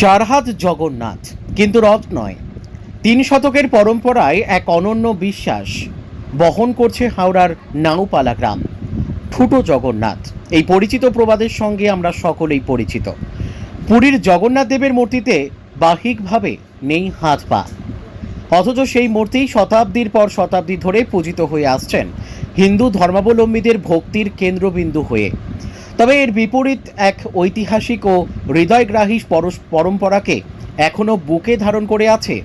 চার হাত জগন্নাথ, কিন্তু রথ নয়। তিন শতকের পরম্পরায় এক অনন্য বিশ্বাস বহন করছে হাওড়ার নাউপালা গ্রাম। ঠুটো জগন্নাথ, এই পরিচিত প্রবাদের সঙ্গে আমরা সকলেই পরিচিত। পুরীর জগন্নাথ দেবের মূর্তিতে বাহিকভাবে নেই হাত পা। অথচ সেই মূর্তি শতাব্দীর পর শতাব্দী ধরে পূজিত হয়ে আসছেন হিন্দু ধর্মাবলম্বীদের ভক্তির কেন্দ্রবিন্দু হয়ে। তবে এর বিপরীত এক ঐতিহাসিক ও হৃদয়গ্রাহী পরম্পরাকে এখনও বুকে ধারণ করে আছে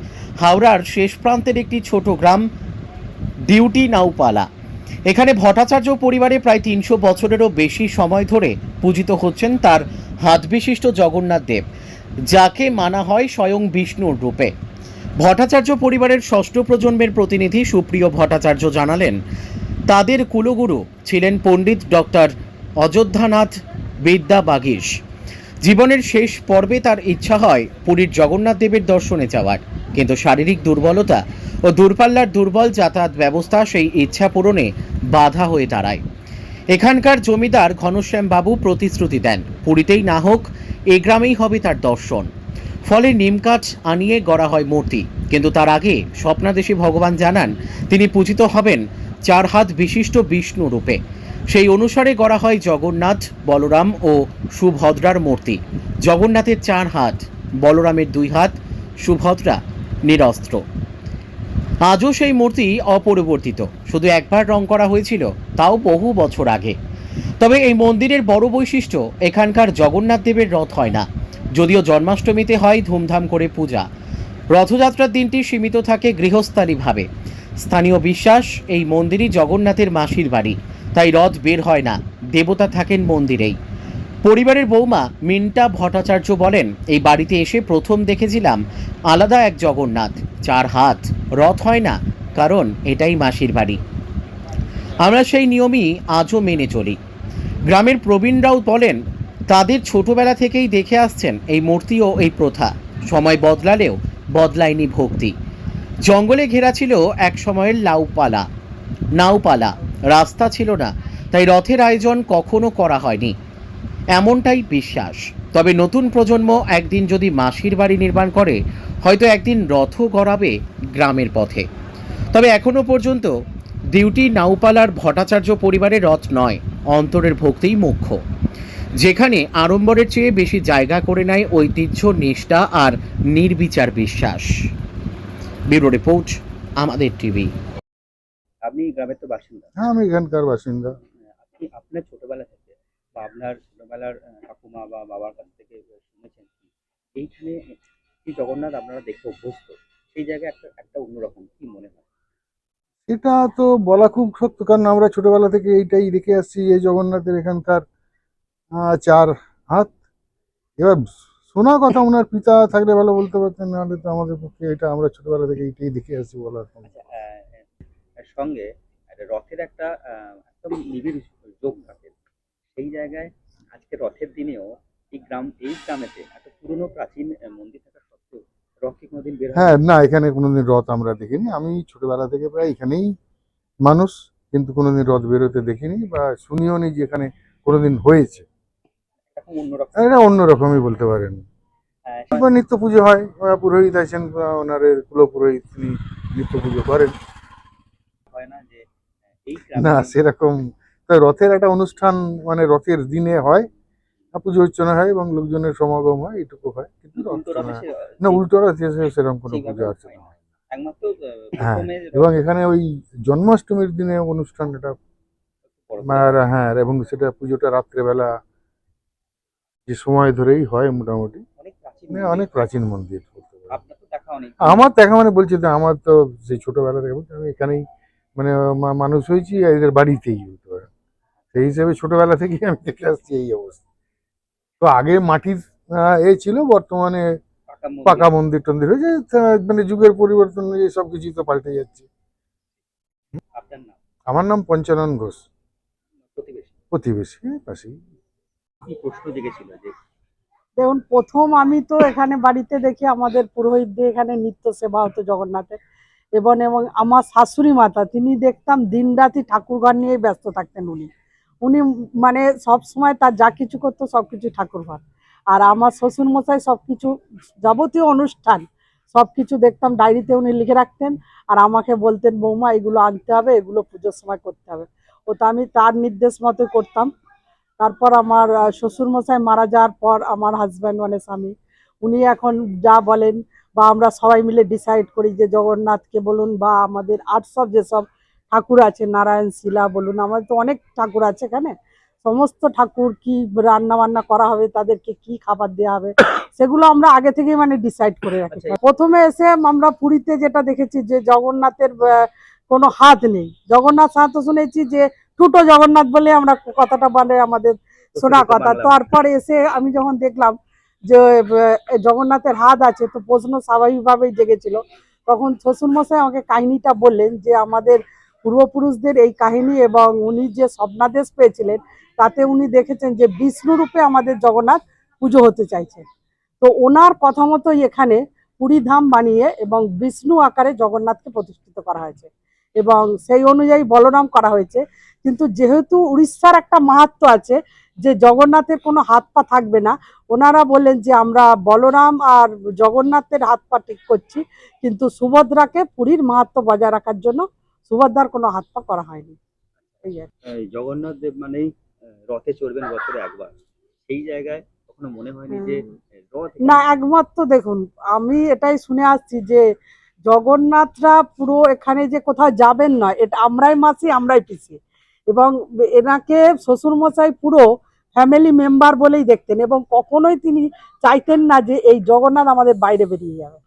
হাওড়ার শেষ প্রান্তের একটি ছোট গ্রাম ডিউটি নাউপালা এখানে ভট্টাচার্য পরিবারে প্রায় তিনশো বছরেরও বেশি সময় ধরে পূজিত হচ্ছেন তার হাত বিশিষ্ট জগন্নাথ দেব, যাকে মানা হয় স্বয়ং বিষ্ণুর রূপে। ভট্টাচার্য পরিবারের ষষ্ঠ প্রজন্মের প্রতিনিধি সুপ্রিয় ভট্টাচার্য জানালেন, তাদের কুলগুরু ছিলেন পণ্ডিত ডক্টর অযোধ্যানাথ বিদ্যা বাগিস জীবনের শেষ পর্বে তার ইচ্ছা হয় পুরীর জগন্নাথ দেবের দর্শনে যাওয়ার। কিন্তু শারীরিক দুর্বলতা ও দূরপাল্লার দুর্বল যাতায়াত ব্যবস্থা সেই ইচ্ছা পূরণে বাধা হয়ে দাঁড়ায়। এখানকার জমিদার ঘনশ্যাম বাবু প্রতিশ্রুতি দেন, পুরীতেই না হোক, এ গ্রামেই হবে তার দর্শন। ফলে নিমকাঠ আনিয়ে গড়া হয় মূর্তি। কিন্তু তার আগে স্বপ্নাদেশী ভগবান জানান, তিনি পূজিত হবেন চার হাত বিশিষ্ট বিষ্ণু রূপে। সেই অনুসারে গড়া হয় জগন্নাথ, বলরাম ও সুভদ্রার মূর্তি। জগন্নাথের চার হাত, বলরামের দুই হাত, সুভদ্রা নিরস্ত্র। আজও সেই মূর্তি অপরিবর্তিত। শুধু একবার রং করা হয়েছিল, তাও বহু বছর আগে। তবে এই মন্দিরের বড় বৈশিষ্ট্য, এখানকার জগন্নাথ দেবের রথ হয় না। যদিও জন্মাষ্টমীতে হয় ধুমধাম করে পূজা। রথযাত্রার দিনটি সীমিত থাকে গৃহস্থালীভাবে স্থানীয় বিশ্বাস, এই মন্দিরই জগন্নাথের মাসির বাড়ি। তাই রথ বের হয় না। দেবতা থাকেন মন্দিরেই। পরিবারের বৌমা মিন্টা ভট্টাচার্য বলেন, এই বাড়িতে এসে প্রথম দেখেছিলাম আলাদা এক জগন্নাথ। চার হাত। রথ হয় না, কারণ এটাই মাসির বাড়ি। আমরা সেই নিয়মই আজও মেনে চলি। গ্রামের প্রবীণরাও বলেন, তাদের ছোটবেলা থেকেই দেখে আসছেন এই মূর্তি ও এই প্রথা। সময় বদলালেও বদলায়নি ভক্তি। জঙ্গলে ঘেরা ছিল এক সময়ের লাউপালা। নাওপালা। রাস্তা ছিল না, তাই রথের আয়োজন কখনো করা হয়নি। এমনটাই বিশ্বাস। তবে নতুন প্রজন্ম একদিন যদি মাসির বাড়ি নির্মাণ করে, হয়তো একদিন রথ গড়াবে গ্রামের পথে। তবে এখনও পর্যন্ত ডিউটি নাউপালার ভট্টাচার্য পরিবারের রথ নয়, অন্তরের ভক্তিই মুখ্য। যেখানে আড়ম্বরের চেয়ে বেশি জায়গা করে নেয় ঐতিহ্য, নিষ্ঠা আর নির্বিচার বিশ্বাস। ব্যুরো রিপোর্ট, আমাদের টিভি। আপনি গ্রামের তো বাসিন্দা। হ্যাঁ আমি এখানকার বাসিন্দা। আপনি আপনার ছোটবেলা থেকে বা আপনার ছোটবেলার ঠাকুমা বা বাবার কাছ থেকে শুনেছেন এইখানে কি জগন্নাথ আপনারা দেখে অভ্যস্ত? সেই জায়গায় একটা একটা অন্যরকম কি মনে হয়? এটা তো বলা খুব সত্য কারণ আমরা ছোটবেলা থেকে এইটাই দেখে আসছি এই জগন্নাথের এখানকার চার হাত। এবার শোনা কথা ওনার পিতা থাকলে ভালো বলতে পারতেন নাহলে তো আমাদের পক্ষে এটা আমরা ছোটবেলা থেকে এইটাই দেখে আসছি বলার সঙ্গে একটা রথের একটা একদম নিবিড় যোগ থাকে। সেই জায়গায় আজকে রথের দিনেও এই গ্রাম এই গ্রামেতে একটা পুরনো প্রাচীন মন্দির থাকা সত্ত্বেও রথ কি কোনোদিন বের হ্যাঁ না এখানে কোনোদিন রথ আমরা দেখিনি। আমি ছোটবেলা থেকে প্রায় এখানেই মানুষ কিন্তু কোনোদিন রথ বেরোতে দেখিনি বা শুনিও নি যে এখানে কোনোদিন হয়েছে। এটা অন্যরকমই বলতে পারেন। আহ, নিত্য পুজো হয় পুরোহিত আছেন বা ওনারের কুলপুরোহিত তিনি নিত্য পুজো করেন। হয় না সেরকম। তো রথের একটা অনুষ্ঠান মানে রথের দিনে হয় পুজো অর্চনা হয় এবং লোকজনের সমাগম হয় এটুকু হয়। কিন্তু রথে না- উল্টো রথ সেরকম কোনো পুজো অর্চনা হয় হ্যাঁ, এবং এখানে ওই জন্মাষ্টমীর দিনে অনুষ্ঠান এটা আর হ্যাঁ এবং সেটা পুজোটা রাত্রেবেলা যে সময় ধরেই হয় মোটামুটি। অনেক প্রাচীন মানে মন্দির। আমার দেখা মানে বলছি তো আমার তো সেই ছোটবেলা থেকে আমি এখানেই মানে মা- মানুষ হয়েছি এদের বাড়িতেই বলতে পারেন সেই হিসেবে ছোটবেলা থেকেই আমি দেখে আসছি এই অবস্থা। তো আগে মাটির আহ, এ ছিল বর্তমানে পাকা মন্দির। টন্দির হয়েছে মানে যুগের পরিবর্তন অনুযায়ী সব কিছুই তো পাল্টে যাচ্ছে। আমার নাম পঞ্চানন ঘোষ। প্রতিবেশী। প্রতিবেশী হ্যাঁ, পাশেই। দেখুন প্রথম আমি তো এখানে বাড়িতে দেখি আমাদের পুরোহিত দিয়ে এখানে নিত্য সেবা হতো জগন্নাথের। এবং এবং আমার শাশুড়ি মাতা, তিনি দেখতাম দিনরাতি ঠাকুর ঘর নিয়েই ব্যস্ত থাকতেন উনি। উনি মানে সব সময় তার যা কিছু করতো সব কিছু ঠাকুর ঘর। আর আমার শ্বশুর মশাই সব কিছু যাবতীয় অনুষ্ঠান সব কিছু দেখতাম, ডায়েরিতে উনি লিখে রাখতেন। আর আমাকে বলতেন, বৌমা, এগুলো আনতে হবে, এগুলো পুজোর সময় করতে হবে। ও তো আমি তার নির্দেশ মতো করতাম। তারপর আমার শ্বশুর মশাই মারা যাওয়ার পর আমার হাজব্যান্ড মানে স্বামী, উনি এখন যা বলেন বা আমরা সবাই মিলে ডিসাইড করি যে জগন্নাথকে বলুন বা আমাদের আটসব যেসব ঠাকুর আছে নারায়ণ শিলা বলুন আমাদের তো অনেক ঠাকুর আছে এখানে সমস্ত ঠাকুর কি রান্না বান্না করা হবে তাদেরকে কি খাবার দেওয়া হবে সেগুলো আমরা আগে থেকেই মানে ডিসাইড করে রাখি আচ্ছা। প্রথমে এসে আমরা পুরীতে যেটা দেখেছি যে জগন্নাথের কোনো হাত নেই জগন্নাথ হাত শুনেছি যে টুটো জগন্নাথ বলে আমরা কথাটা বলে আমাদের শোনা কথা। তারপর এসে আমি যখন দেখলাম যে জগন্নাথের হাত আছে, তো প্রশ্ন স্বাভাবিকভাবেই জেগেছিল। তখন শ্বশুরমশাই আমাকে কাহিনীটা বললেন যে, আমাদের পূর্বপুরুষদের এই কাহিনী এবং উনি যে স্বপ্নাদেশ পেয়েছিলেন, তাতে উনি দেখেছেন যে, বিষ্ণু রূপে আমাদের জগন্নাথ পুজো হতে চাইছেন তো ওনার কথা মতোই এখানে পুরী ধাম বানিয়ে এবং বিষ্ণু আকারে জগন্নাথকে প্রতিষ্ঠিত করা হয়েছে। এবং সেই অনুযায়ী বলরাম করা হয়েছে। কিন্তু যেহেতু উড়িষ্যার একটা মাহাত্ম আছে যে জগন্নাথের কোনো হাত পা থাকবে না। ওনারা বললেন যে আমরা বলরাম আর জগন্নাথের হাত পা ঠিক করছি কিন্তু সুভদ্রাকে পুরীর মাহাত্ম বজায় রাখার জন্য সুভদ্রার কোনো হাত পা করা হয়নি। এই আর জগন্নাথ দেব মানেই রথে চড়বেন বছরে একবার। সেই জায়গায় কখনো মনে হয়নি যে না একমাত্র দেখুন আমি এটাই শুনে আসছি যে জগন্নাথরা পুরো এখানে যে কোথাও যাবেন না এটা আমরাই মাসি আমরাই পিসি। এবং এনাকে শ্বশুরমশাই পুরো ফ্যামিলি মেম্বার বলেই দেখতেন এবং কখনোই তিনি চাইতেন না যে এই জগন্নাথ আমাদের বাইরে বেরিয়ে যাবে।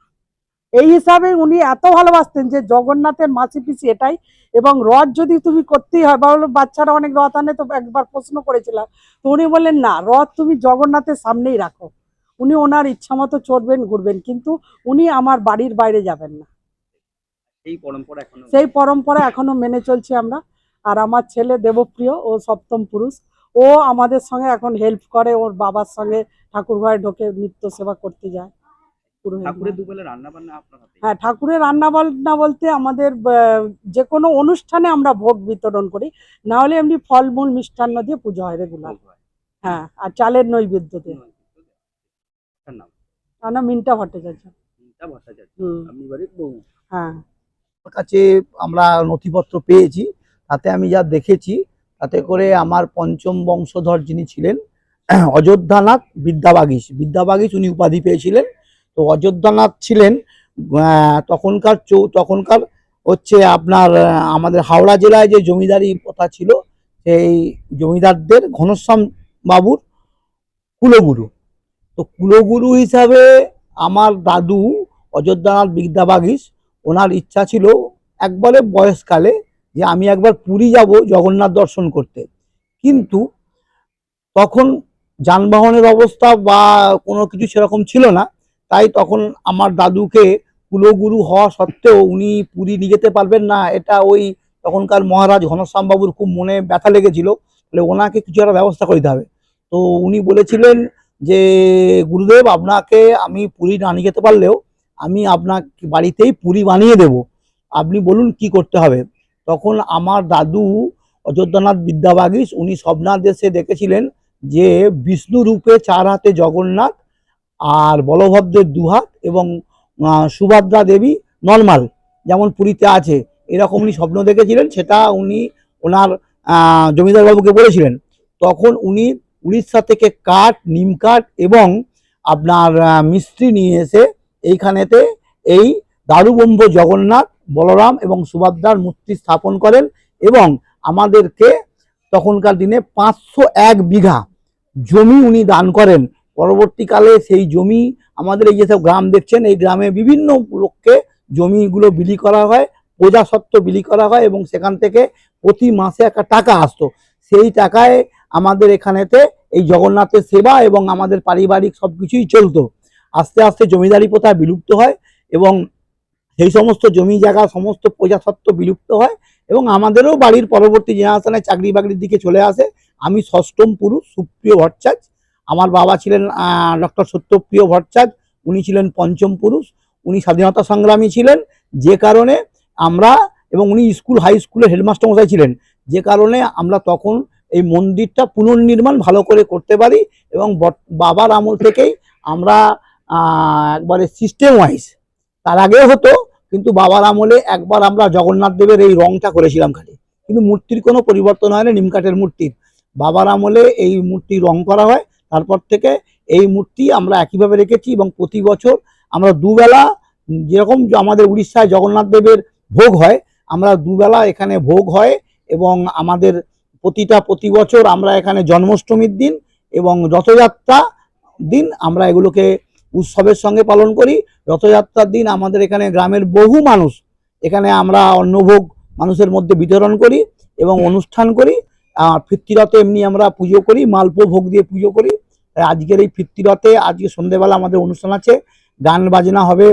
এই হিসাবে উনি এত ভালোবাসতেন যে জগন্নাথের মাসি পিসি এটাই এবং রথ যদি তুমি করতেই হয় বা হলো বাচ্চারা অনেক রথ আনে তো একবার প্রশ্ন করেছিলাম তো উনি বললেন না রথ তুমি জগন্নাথের সামনেই রাখো। উনি ওনার ইচ্ছা মতো চড়বেন ঘুরবেন কিন্তু উনি আমার বাড়ির বাইরে যাবেন না। সেই পরম্পরা এখনও সেই পরম্পরা এখনও মেনে চলছি আমরা। আর আমার ছেলে দেবপ্রিয় ও সপ্তম পুরুষ। ও আমাদের সঙ্গে এখন হেল্প করে ওর বাবার সঙ্গে ঠাকুর ঘরে ঢোকে নিত্য সেবা করতে যায়। ঠাকুরের মা। দুবেলা রান্না বান্না আপনার হাতে? হ্যাঁ ঠাকুরের রান্না বান্না বলতে আমাদের আহ, যে কোনো অনুষ্ঠানে আমরা ভোগ বিতরণ করি। না হলে এমনি ফলমূল মিষ্টান্ন দিয়ে পুজো হয় রেগুলার হয়। হ্যাঁ আর চালের নৈবেদ্য দিয়ে। নাম? মিন্টা ভট্টাচার্য। হ্যাঁ। কাছে আমরা নথিপত্র পেয়েছি। তাতে আমি যা দেখেছি, তাতে করে আমার পঞ্চম বংশধর যিনি ছিলেন, অযোধ্যানাথ বিদ্যাবাগীশ বিদ্যাবাগীশ উনি উপাধি পেয়েছিলেন। তো অযোধ্যানাথ ছিলেন তখনকার চৌ, তখনকার হচ্ছে আপনার আমাদের হাওড়া জেলায় যে জমিদারি প্রথা ছিল, সেই জমিদারদের ঘনশ্যাম বাবুর কুলগুরু। তো কুলগুরু হিসাবে আমার দাদু অযোধ্যানাথ বিদ্যাবাগীশ ওনার ইচ্ছা ছিল একবারে বয়সকালে যে আমি একবার পুরী যাব জগন্নাথ দর্শন করতে। কিন্তু তখন যানবাহনের অবস্থা বা কোনো কিছু সেরকম ছিল না। তাই তখন আমার দাদুকে কুলগুরু হওয়া সত্ত্বেও উনি পুরী নিয়ে যেতে পারবেন না। এটা ওই তখনকার মহারাজ ঘনশ্যাম বাবুর খুব মনে ব্যথা লেগেছিল। তাহলে ওনাকে কিছু একটা ব্যবস্থা করে দিতে হবে। তো উনি বলেছিলেন যে, গুরুদেব, আপনাকে আমি পুরী না নিয়ে যেতে পারলেও আমি আপনার বাড়িতেই পুরি বানিয়ে দেব। আপনি বলুন কি করতে হবে? তখন আমার দাদু অযোধ্যানাথ বিদ্যাবাগীশ উনি স্বপ্নার দেশে দেখেছিলেন যে বিষ্ণু রূপে চার হাতে জগন্নাথ আর বলভদ্রের দুহাত এবং সুভদ্রা দেবী নর্মাল যেমন পুরীতে আছে এরকম উনি স্বপ্ন দেখেছিলেন সেটা উনি ওনার আহ, জমিদার বাবুকে বলেছিলেন। তখন উনি উড়িষ্যা থেকে কাঠ নিম কাঠ এবং আপনার মিস্ত্রি নিয়ে এসে এইখানেতে এই দারুবম্ব জগন্নাথ বলরাম এবং সুভদ্রার মূর্তি স্থাপন করেন এবং আমাদেরকে তখনকার দিনে পাঁচশো এক বিঘা জমি উনি দান করেন। পরবর্তীকালে সেই জমি আমাদের এই যেসব গ্রাম দেখছেন, এই গ্রামে বিভিন্ন লোককে জমিগুলো বিলি করা হয় প্রজাসত্ব বিলি করা হয় এবং সেখান থেকে প্রতি মাসে একটা টাকা আসতো। সেই টাকায় আমাদের এখানেতে এই জগন্নাথের সেবা এবং আমাদের পারিবারিক সব কিছুই চলতো। আস্তে আস্তে জমিদারি প্রথা বিলুপ্ত হয় এবং সেই সমস্ত জমি জায়গা, সমস্ত প্রজাসত্ব বিলুপ্ত হয় এবং আমাদেরও বাড়ির পরবর্তী জেনারেশনে চাকরি বাকরির দিকে চলে আসে। আমি ষষ্ঠম পুরুষ সুপ্রিয় ভট্টাচার্য। আমার বাবা ছিলেন ডক্টর সত্যপ্রিয় ভট্টাচার্য। উনি ছিলেন পঞ্চম পুরুষ। উনি স্বাধীনতা সংগ্রামী ছিলেন যে কারণে আমরা এবং উনি স্কুল, হাই স্কুলের হেডমাস্টার মশাই ছিলেন। যে কারণে আমরা তখন এই মন্দিরটা পুনর্নির্মাণ ভালো করে করতে পারি এবং বাবার আমল থেকেই আমরা একবারে সিস্টেম ওয়াইজ তার আগে হতো, কিন্তু বাবার আমলে একবার আমরা জগন্নাথ দেবের এই রংটা করেছিলাম খালি। কিন্তু মূর্তির কোনো পরিবর্তন হয় না নিমকাঠের মূর্তির। বাবার আমলে এই মূর্তি রং করা হয়, তারপর থেকে এই মূর্তি আমরা একইভাবে রেখেছি এবং প্রতি বছর আমরা দুবেলা, যেরকম আমাদের উড়িষ্যায় জগন্নাথ দেবের ভোগ হয়, আমরা দুবেলা এখানে ভোগ হয় এবং আমাদের প্রতিটা, প্রতি বছর আমরা এখানে জন্মাষ্টমীর দিন এবং রথযাত্রা দিন আমরা এগুলোকে উৎসবের সঙ্গে পালন করি। রথযাত্রার দিন আমাদের এখানে গ্রামের বহু মানুষ এখানে আমরা অন্নভোগ মানুষের মধ্যে বিতরণ করি এবং অনুষ্ঠান করি। আর ফিরতিরথে এমনি আমরা পুজো করি মালপো ভোগ দিয়ে পুজো করি। আজকের এই ফিরতিরথে আজকে সন্ধেবেলা আমাদের অনুষ্ঠান আছে গান বাজনা হবে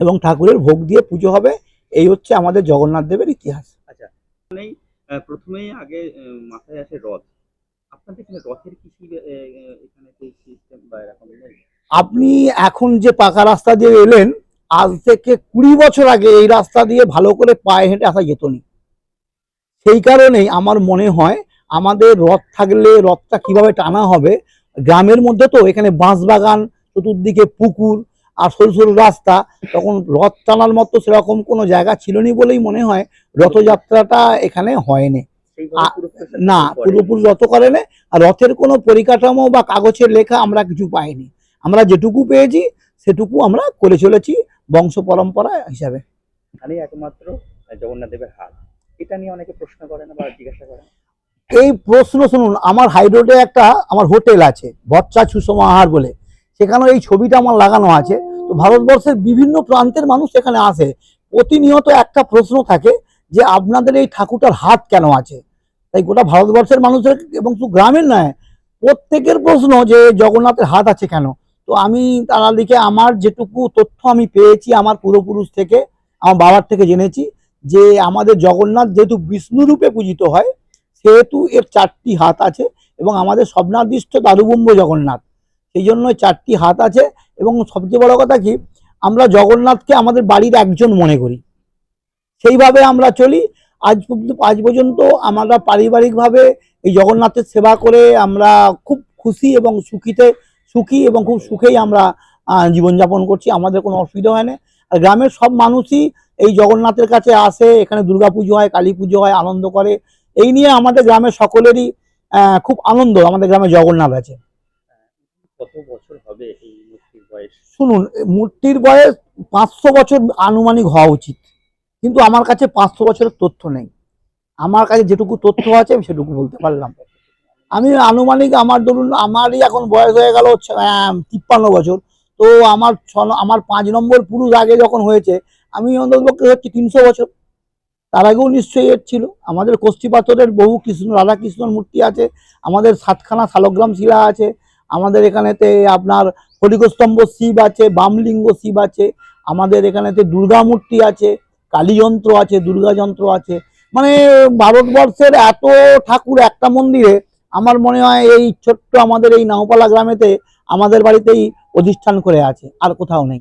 এবং ঠাকুরের ভোগ দিয়ে পুজো হবে। এই হচ্ছে আমাদের জগন্নাথ দেবের ইতিহাস। আচ্ছা আহ, প্রথমেই আগে মাথায় আসে রথ। আপনাদের রথের কিছু এখানে আপনি এখন যে পাকা রাস্তা দিয়ে এলেন আজ থেকে কুড়ি বছর আগে এই রাস্তা দিয়ে ভালো করে পায়ে হেঁটে আসা যেত না। সেই কারণেই আমার মনে হয় আমাদের রথ থাকলে রথটা কীভাবে টানা হবে গ্রামের মধ্যে তো এখানে বাঁশ বাগান চতুর্দিকে পুকুর আর সরু সরু রাস্তা তখন রথ টানার মতো সেরকম কোনো জায়গা ছিল না বলেই মনে হয় রথযাত্রাটা এখানে হয়নি। না। পূর্বপুরুষ রথ করে না আর রথের কোনো পরিকাঠামো বা কাগজের লেখা আমরা কিছু পাইনি। আমরা যেটুকু পেয়েছি সেটুকু আমরা করে চলেছি বংশ পরম্পরা হিসাবে। এখানেই একমাত্র আহ, জগন্নাথ দেবের হাত। এটা নিয়ে অনেকে প্রশ্ন করেন বা জিজ্ঞাসা করেন। এই প্রশ্ন শুনুন আমার হাই রোডে একটা আমার হোটেল আছে বচ্চা সুষম আহার বলে। সেখানে এই ছবিটা আমার লাগানো আছে। তো ভারতবর্ষের বিভিন্ন প্রান্তের মানুষ এখানে আসে। প্রতিনিয়ত একটা প্রশ্ন থাকে যে আপনাদের এই ঠাকুরটার হাত কেন আছে? তাই গোটা ভারতবর্ষের মানুষের এবং শুধু গ্রামের নয় প্রত্যেকের প্রশ্ন যে জগন্নাথের হাত আছে কেন? তো আমি তারা দিকে আমার যেটুকু তথ্য আমি পেয়েছি আমার পূর্বপুরুষ থেকে, আমার বাবার থেকে জেনেছি যে আমাদের জগন্নাথ যেহেতু বিষ্ণুরূপে পূজিত হয়, সেহেতু এর চারটি হাত আছে এবং আমাদের স্বপ্নাদিষ্ট দারুবম্ব জগন্নাথ। সেই জন্য চারটি হাত আছে এবং সবচেয়ে বড় কথা কি, আমরা জগন্নাথকে আমাদের বাড়ির একজন মনে করি। সেইভাবে আমরা চলি। আজ পর্যন্ত আজ পর্যন্ত আমরা পারিবারিকভাবে এই জগন্নাথের সেবা করে আমরা খুব খুশি এবং সুখীতে সুখী এবং খুব সুখেই আমরা জীবনযাপন করছি আমাদের কোনো অসুবিধা হয় না। আর গ্রামের সব মানুষই এই জগন্নাথের কাছে আসে এখানে দুর্গা পুজো হয় কালী পুজো হয় আনন্দ করে। এই নিয়ে আমাদের গ্রামের সকলেরই খুব আনন্দ আমাদের গ্রামে জগন্নাথ আছে। কত বছর হবে এই মূর্তির বয়স? শুনুন মূর্তির বয়স পাঁচশো বছর আনুমানিক হওয়া উচিত। কিন্তু আমার কাছে পাঁচশো বছরের তথ্য নেই। আমার কাছে যেটুকু তথ্য আছে আমি সেটুকু বলতে পারলাম। আমি আনুমানিক আমার ধরুন, আমারই এখন বয়স হয়ে গেল তিপ্পান্ন বছর। তো আমার ছ, আমার পাঁচ নম্বর পুরুষ আগে যখন হয়েছে, আমি অন্ততপক্ষে হচ্ছে তিনশো বছর। তার আগেও নিশ্চয়ই এর ছিল। আমাদের কষ্টি পাথরের বহু কৃষ্ণ, রাধাকৃষ্ণর মূর্তি আছে। আমাদের সাতখানা শালগ্রাম শিলা আছে। আমাদের এখানেতে আপনার হরিকস্তম্ভ শিব আছে, বামলিঙ্গ শিব আছে। আমাদের এখানেতে দুর্গা মূর্তি আছে কালী যন্ত্র আছে, দুর্গা যন্ত্র আছে। মানে ভারতবর্ষের এত ঠাকুর একটা মন্দিরে আমার মনে হয় এই ছোট্ট আমাদের এই নাওপালা গ্রামেতে আমাদের বাড়িতেই অধিষ্ঠান করে আছে, আর কোথাও নেই।